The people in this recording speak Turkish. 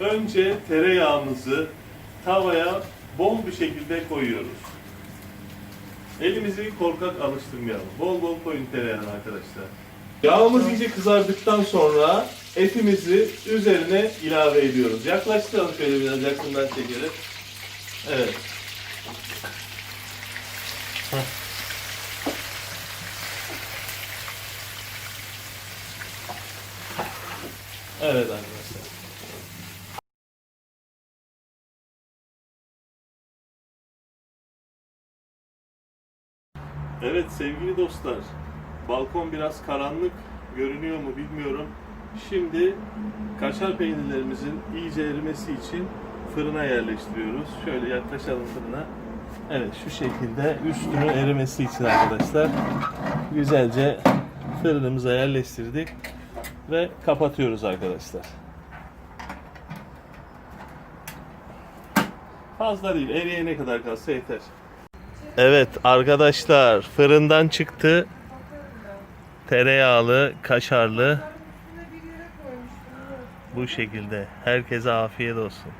Önce tereyağımızı tavaya bol bir şekilde koyuyoruz. Elimizi korkak alıştırmayalım. Bol bol koyun tereyağını arkadaşlar. Yağımız iyice kızardıktan sonra etimizi üzerine ilave ediyoruz. Yaklaştıralım şöyle biraz yakından çekelim. Evet. Evet arkadaşlar. Evet sevgili dostlar, balkon biraz karanlık görünüyor mu bilmiyorum. Şimdi kaşar peynirlerimizin iyice erimesi için fırına yerleştiriyoruz. Şöyle yaklaşalım fırına. Evet şu şekilde üstünün erimesi için arkadaşlar güzelce fırınımıza yerleştirdik ve kapatıyoruz arkadaşlar. Fazla değil, eriyene kadar kalsa yeter. Evet arkadaşlar fırından çıktı. Tereyağlı, kaşarlı bu şekilde. Herkese afiyet olsun.